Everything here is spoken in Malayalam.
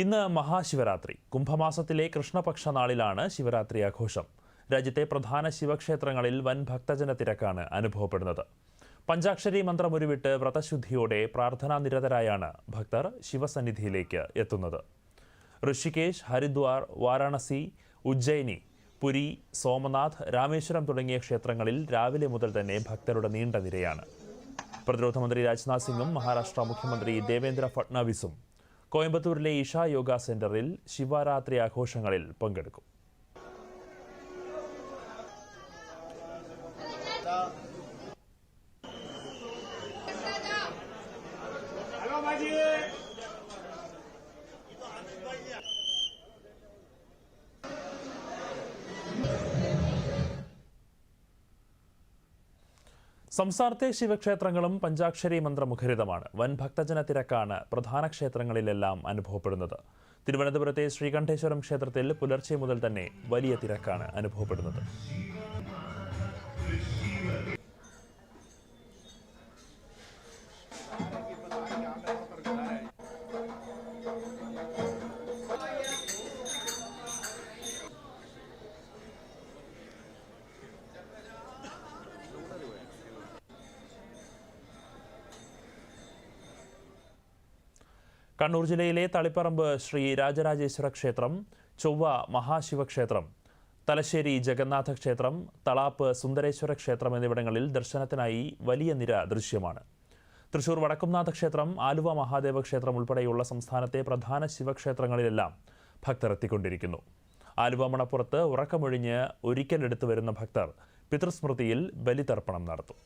ഇന്ന് മഹാശിവരാത്രി. കുംഭമാസത്തിലെ കൃഷ്ണപക്ഷ നാളിലാണ് ശിവരാത്രി ആഘോഷം. രാജ്യത്തെ പ്രധാന ശിവക്ഷേത്രങ്ങളിൽ വൻ ഭക്തജന തിരക്കാണ് അനുഭവപ്പെടുന്നത്. പഞ്ചാക്ഷരി മന്ത്രം ഉരുവിട്ട് വ്രതശുദ്ധിയോടെ പ്രാർത്ഥനാ നിരതരായാണ് ഭക്തർ ശിവസന്നിധിയിലേക്ക് എത്തുന്നത്. ഋഷികേശ് ഹരിദ്വാർ വാരാണസി ഉജ്ജയിനി പുരി സോമനാഥ് രാമേശ്വരം തുടങ്ങിയ ക്ഷേത്രങ്ങളിൽ രാവിലെ മുതൽ തന്നെ ഭക്തരുടെ നീണ്ട നിരയാണ്. പ്രതിരോധ മന്ത്രി രാജ്നാഥ് സിംഗും മഹാരാഷ്ട്ര മുഖ്യമന്ത്രി ദേവേന്ദ്ര ഫട്നാവിസും കോയമ്പത്തൂരിലെ ഇഷ യോഗ സെന്ററിൽ ശിവരാത്രി ആഘോഷങ്ങളിൽ പങ്കെടുക്കും. സംസ്ഥാനത്തെ ശിവക്ഷേത്രങ്ങളും പഞ്ചാക്ഷരി മന്ത്രമുഖരിതമാണ്. വൻ ഭക്തജന തിരക്കാണ് പ്രധാന ക്ഷേത്രങ്ങളിലെല്ലാം അനുഭവപ്പെടുന്നത്. തിരുവനന്തപുരത്തെ ശ്രീകണ്ഠേശ്വരം ക്ഷേത്രത്തിൽ പുലർച്ചെ മുതൽ തന്നെ വലിയ തിരക്കാണ് അനുഭവപ്പെടുന്നത്. കണ്ണൂർ ജില്ലയിലെ തളിപ്പറമ്പ് ശ്രീ രാജരാജേശ്വര ക്ഷേത്രം ചൊവ്വ മഹാശിവക്ഷേത്രം തലശ്ശേരി ജഗന്നാഥ ക്ഷേത്രം തളാപ്പ് സുന്ദരേശ്വര ക്ഷേത്രം എന്നിവിടങ്ങളിൽ ദർശനത്തിനായി വലിയ നിര ദൃശ്യമാണ്. തൃശൂർ വടക്കുംനാഥ ക്ഷേത്രം ആലുവ മഹാദേവ ക്ഷേത്രം ഉൾപ്പെടെയുള്ള സംസ്ഥാനത്തെ പ്രധാന ശിവക്ഷേത്രങ്ങളിലെല്ലാം ഭക്തർ എത്തിക്കൊണ്ടിരിക്കുന്നു ആലുവ മണപ്പുറത്ത് ഉറക്കമൊഴിഞ്ഞ് ഒരിക്കലെടുത്തു വരുന്ന ഭക്തർ പിതൃസ്മൃതിയിൽ ബലിതർപ്പണം നടത്തും.